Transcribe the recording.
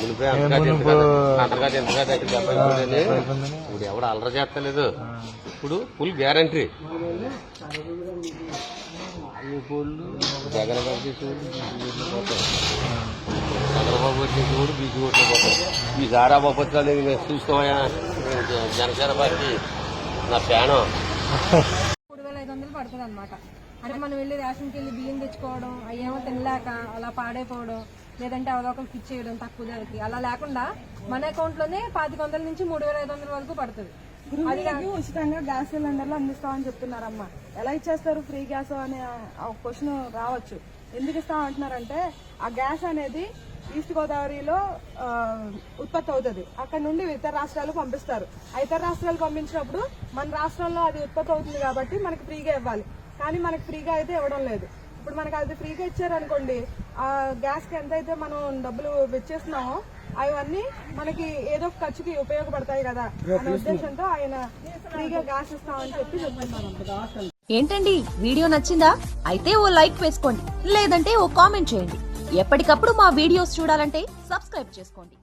అయిపోయి అంతగా ఎంత కాదు. అంతగా ఎంత కాదు అయితే డెబ్బై అయిపోయిందని. ఇప్పుడు ఎవడు అల్లరి చేస్తలేదు. ఇప్పుడు ఫుల్ గ్యారంటీ జగన్ గారు చేసేవాడు. చంద్రబాబు వచ్చేసేవాడు బీజీ ఓట్లు పోతాయి ఈ సారా బొప్పట్లు చూసుకోమయ్యా. జనసేన పార్టీ నా ఫ్యాను. మూడు వేల ఐదు వందలు పడుతుంది అనమాట అంటే మనం వెళ్ళి రేషన్కి వెళ్ళి బియ్యం తెచ్చుకోవడం అయ్యేమో తినలేక అలా పాడైపోవడం లేదంటే అవలోకలకి ఇచ్చేయడం తక్కువ ధరకి. అలా లేకుండా మన అకౌంట్లోనే పాతిక వందల నుంచి మూడు వేల ఐదు వందల వరకు పడుతుంది. గృహిణులకి ఉచితంగా గ్యాస్ సిలిండర్లు అందిస్తామని చెప్తున్నారమ్మా. ఎలా ఇచ్చేస్తారు? ఫ్రీ గ్యాస్ అనే క్వశ్చన్ రావచ్చు. ఎందుకు ఇస్తాం అంటున్నారంటే ఆ గ్యాస్ అనేది ఈస్ట్ గోదావరిలో ఉత్పత్తి అవుతుంది. అక్కడ నుండి ఇతర రాష్ట్రాలకు పంపిస్తారు. ఇతర రాష్ట్రాలకు పంపించినప్పుడు మన రాష్ట్రంలో అది ఉత్పత్తి అవుతుంది కాబట్టి మనకి ఫ్రీగా ఇవ్వాలి. కానీ మనకి ఫ్రీగా అయితే ఇవ్వడం లేదు. ఇప్పుడు మనకి అది ఫ్రీగా ఇచ్చారనుకోండి ఆ గ్యాస్కి ఎంతైతే మనం డబ్బులు వెచ్చేస్తున్నామో అవన్నీ మనకి ఏదో ఖర్చుకి ఉపయోగపడతాయి కదా అనే ఉద్దేశంతో ఆయన ఫ్రీగా గ్యాస్ ఇస్తామని చెప్పి చెప్తున్నారు. ఏంటండి వీడియో నచ్చిందా? అయితే ఓ లైక్ వేసుకోండి లేదంటే ఓ కామెంట్ చేయండి. ఎప్పటికప్పుడు మా వీడియోస్ చూడాలంటే సబ్స్క్రైబ్ చేసుకోండి.